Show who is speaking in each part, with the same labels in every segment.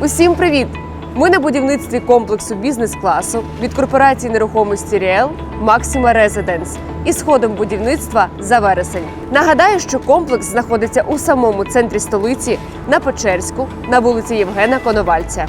Speaker 1: Усім привіт! Ми на будівництві комплексу бізнес-класу від корпорації нерухомості Ріел Максима Резиденс із ходом будівництва за вересень. Нагадаю, що комплекс знаходиться у самому центрі столиці на Печерську на вулиці Євгена Коновальця.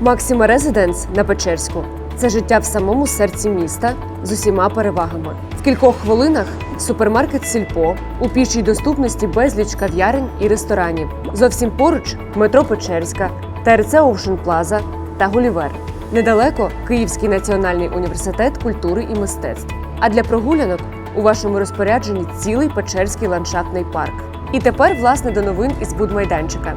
Speaker 1: Максима Резиденс на Печерську це життя в самому серці міста з усіма перевагами. В кількох хвилинах супермаркет Сільпо у пішій доступності безліч кав'ярень і ресторанів. Зовсім поруч метро Печерська, ТРЦ Оушен Плаза та Гулівер. Недалеко Київський національний університет культури і мистецтв. А для прогулянок у вашому розпорядженні цілий Печерський ландшафтний парк. І тепер, власне, до новин із будмайданчика.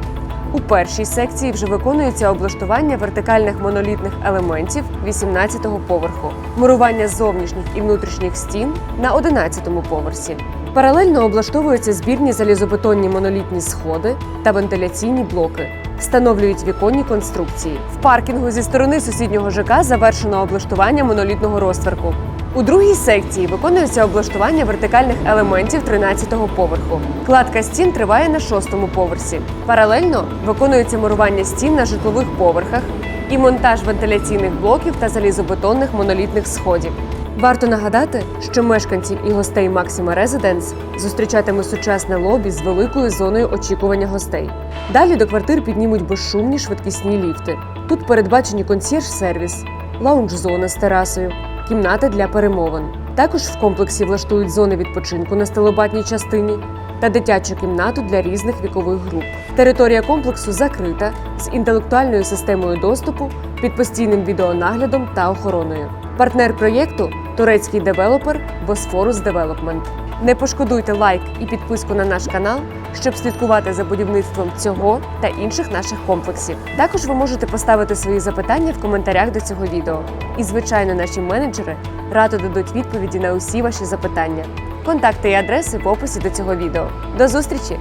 Speaker 1: У першій секції вже виконується облаштування вертикальних монолітних елементів 18-го поверху, мурування зовнішніх і внутрішніх стін на 11-му поверсі. Паралельно облаштовуються збірні залізобетонні монолітні сходи та вентиляційні блоки. Встановлюють віконні конструкції. В паркінгу зі сторони сусіднього ЖК завершено облаштування монолітного розтверку. У другій секції виконується облаштування вертикальних елементів 13-го поверху. Кладка стін триває на 6-му поверсі. Паралельно виконується мурування стін на житлових поверхах і монтаж вентиляційних блоків та залізобетонних монолітних сходів. Варто нагадати, що мешканців і гостей Максима Резиденс зустрічатиме сучасне лобі з великою зоною очікування гостей. Далі до квартир піднімуть безшумні швидкісні ліфти. Тут передбачені консьєрж-сервіс, лаунж-зона з терасою, кімната для перемовин. Також в комплексі влаштують зони відпочинку на стелобатній частині та дитячу кімнату для різних вікових груп. Територія комплексу закрита з інтелектуальною системою доступу під постійним відеонаглядом та охороною. Партнер проєкту турецький девелопер Босфорус Девелопмент. Не пошкодуйте лайк і підписку на наш канал, щоб слідкувати за будівництвом цього та інших наших комплексів. Також ви можете поставити свої запитання в коментарях до цього відео. І, звичайно, наші менеджери радо дадуть відповіді на усі ваші запитання. Контакти і адреси в описі до цього відео. До зустрічі!